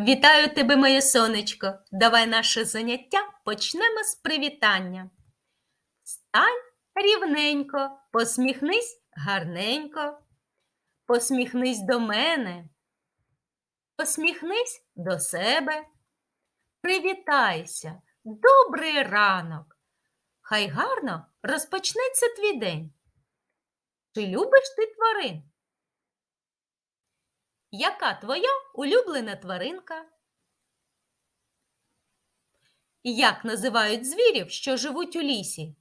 Вітаю тебе, моє сонечко. Давай наше заняття почнемо з привітання. Стань рівненько, посміхнись гарненько, посміхнись до мене, посміхнись до себе, привітайся, добрий ранок. Хай гарно розпочнеться твій день. Чи любиш ти тварин? Яка твоя улюблена тваринка? Як називають звірів, що живуть у лісі?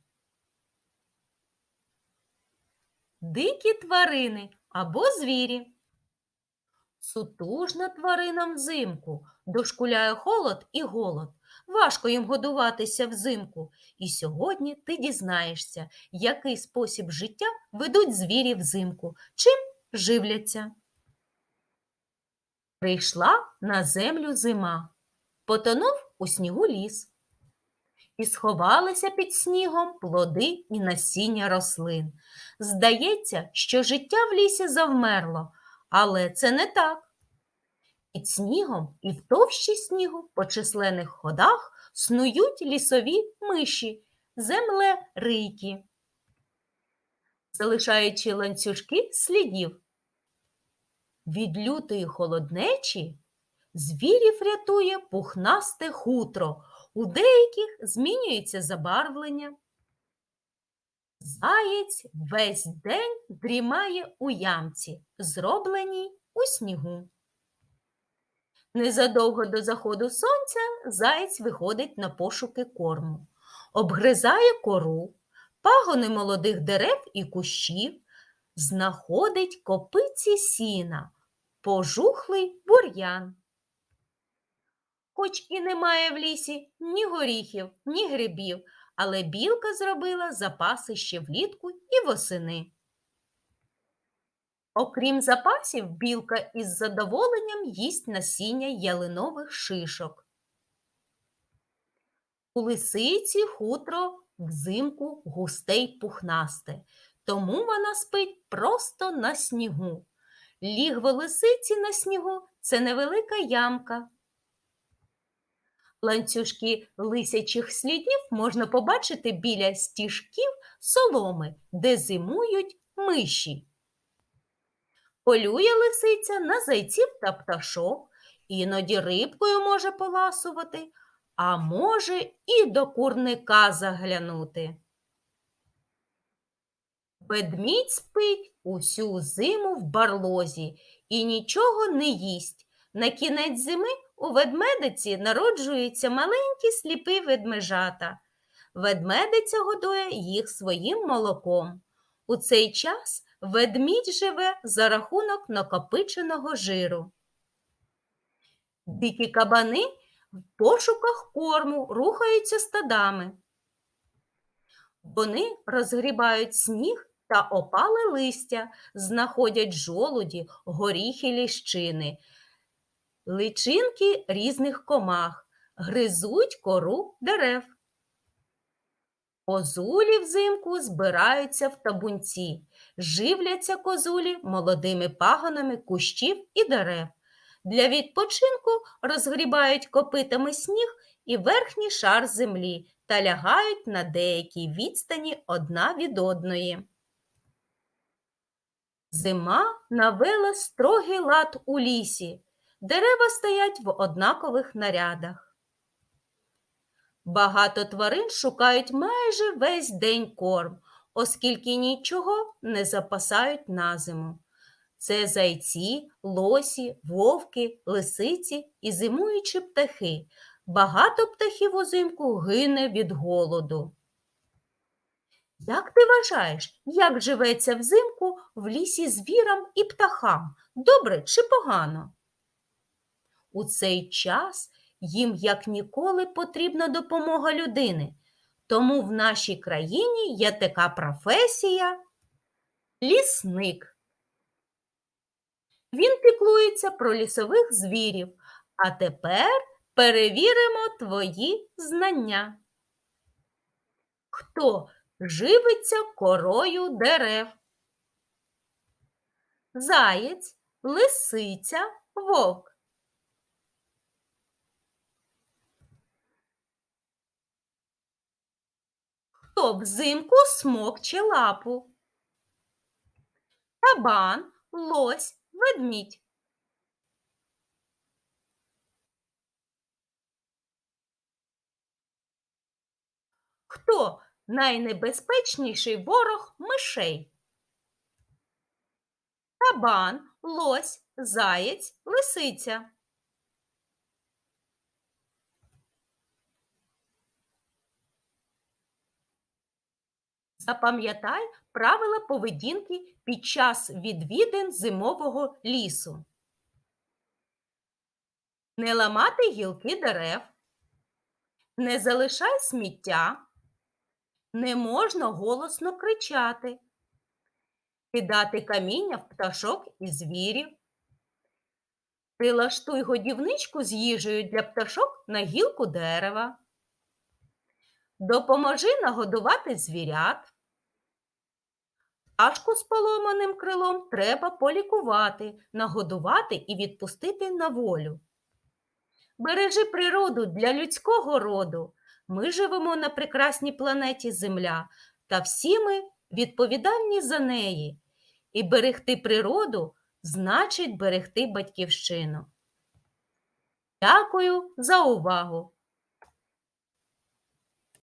Дикі тварини або звірі. Сутужна тварина взимку, дошкуляє холод і голод. Важко їм годуватися взимку. І сьогодні ти дізнаєшся, який спосіб життя ведуть звірі взимку, чим живляться. Прийшла на землю зима, потонув у снігу ліс. І сховалися під снігом плоди і насіння рослин. Здається, що життя в лісі завмерло, але це не так. Під снігом і в товщі снігу по численних ходах снують лісові миші, землерийки, залишаючи ланцюжки слідів. Від лютої холоднечі звірів рятує пухнасте хутро, у деяких змінюється забарвлення. Заєць весь день дрімає у ямці, зробленій у снігу. Незадовго до заходу сонця заєць виходить на пошуки корму, обгризає кору, пагони молодих дерев і кущів, знаходить копиці сіна, пожухлий бур'ян. Хоч і немає в лісі ні горіхів, ні грибів, але білка зробила запаси ще влітку і восени. Окрім запасів, білка із задоволенням їсть насіння ялинових шишок. У лисиці хутро взимку густе й пухнасте, тому вона спить просто на снігу. Лігво лисиці на снігу це невелика ямка. Ланцюжки лисячих слідів можна побачити біля стіжків соломи, де зимують миші. Полює лисиця на зайців та пташок, іноді рибкою може поласувати, а може і до курника заглянути. Ведмідь спить усю зиму в барлозі і нічого не їсть. На кінець зими у ведмедиці народжуються маленькі сліпі ведмежата. Ведмедиця годує їх своїм молоком. У цей час ведмідь живе за рахунок накопиченого жиру. Дикі кабани в пошуках корму рухаються стадами. Вони розгрібають сніг та опале листя, знаходять жолуді, горіхи ліщини, личинки різних комах, гризуть кору дерев. Козулі взимку збираються в табунці, живляться козулі молодими пагонами кущів і дерев. Для відпочинку розгрібають копитами сніг і верхній шар землі та лягають на деякій відстані одна від одної. Зима навела строгий лад у лісі, дерева стоять в однакових нарядах. Багато тварин шукають майже весь день корм, оскільки нічого не запасають на зиму. Це зайці, лосі, вовки, лисиці і зимуючі птахи. Багато птахів узимку гине від голоду. Як ти вважаєш, як живеться взимку в лісі звірам і птахам? Добре чи погано? У цей час їм як ніколи потрібна допомога людини. Тому в нашій країні є така професія лісник. Він піклується про лісових звірів. А тепер перевіримо твої знання. Хто живиться корою дерев. Заєць, лисиця, вовк. Хто взимку смокче лапу? Табан, лось, ведмідь. Хто найнебезпечніший ворог мишей? Кабан, лось, заєць, лисиця. Запам'ятай правила поведінки під час відвідин зимового лісу. Не ламати гілки дерев, не залишай сміття, не можна голосно кричати, кидати каміння в пташок і звірів. Прилаштуй годівничку з їжею для пташок на гілку дерева. Допоможи нагодувати звірят. Пташку з поломаним крилом треба полікувати, нагодувати і відпустити на волю. Бережи природу для людського роду. Ми живемо на прекрасній планеті Земля, та всі ми відповідальні за неї. І берегти природу значить берегти батьківщину. Дякую за увагу!